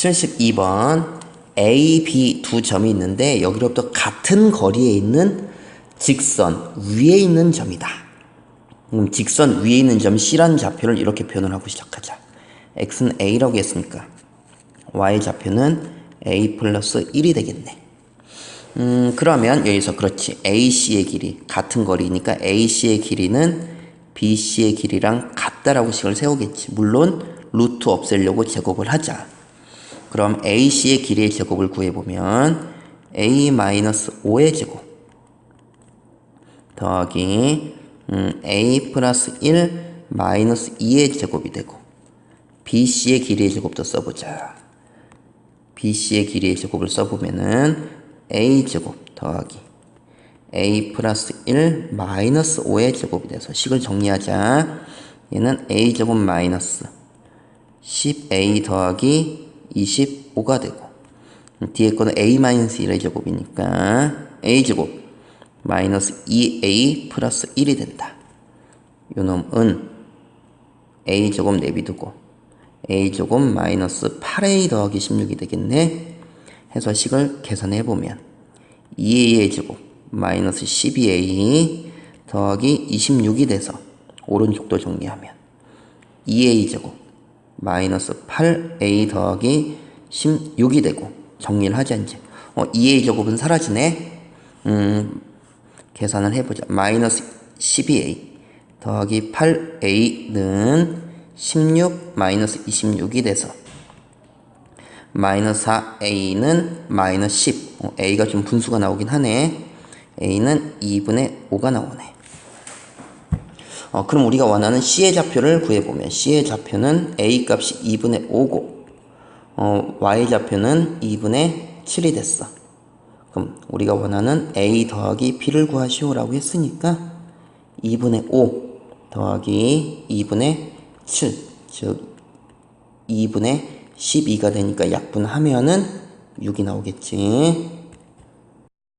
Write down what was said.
72번 A, B 두 점이 있는데 여기로부터 같은 거리에 있는 직선 위에 있는 점이다. 그럼 직선 위에 있는 점 C라는 좌표를 이렇게 표현을 하고 시작하자. X는 A라고 했으니까 Y 좌표는 A 플러스 1이 되겠네. 음, 그러면 여기서 그렇지. AC의 길이 같은 거리니까 AC의 길이는 BC의 길이랑 같다라고 식을 세우겠지. 물론 루트 없애려고 제곱을 하자. 그럼 AC의 길이의 제곱을 구해보면 A-5의 제곱 더하기 음, A 플러스 1 마이너스 2의 제곱이 되고 BC의 길이의 제곱도 써보자. BC의 길이의 제곱을 써보면은 A 제곱 더하기 A 플러스 1 마이너스 5의 제곱이 돼서 식을 정리하자. 얘는 A 제곱 마이너스 10A 더하기 25가 되고 뒤에 거는 A 마이너스 1의 제곱이니까 A 제곱 마이너스 2A 플러스 1이 된다. 요 놈은 A 제곱 내비두고 A 제곱 마이너스 8A 더하기 16이 되겠네. 해서 식을 계산해 보면 2A의 제곱 마이너스 12A 더하기 26이 돼서 오른쪽도 정리하면 2A 제곱 마이너스 8A 더하기 16이 되고 정리를 하자 이제. 어, 2A 제곱은 사라지네. 음, 계산을 해보자. 마이너스 12A 더하기 8A는 16 마이너스 26이 돼서 마이너스 4A는 마이너스 10 어, A가 좀 분수가 나오긴 하네. A는 2분의 5가 나오네 어, 그럼 우리가 원하는 C의 좌표를 구해보면 C의 좌표는 A 값이 2분의 5고 어, Y 좌표는 2분의 7이 됐어. 그럼 우리가 원하는 A 더하기 B를 구하시오라고 했으니까 2분의 5 더하기 2분의 7, 즉 2분의 12가 되니까 약분하면은 6이 나오겠지.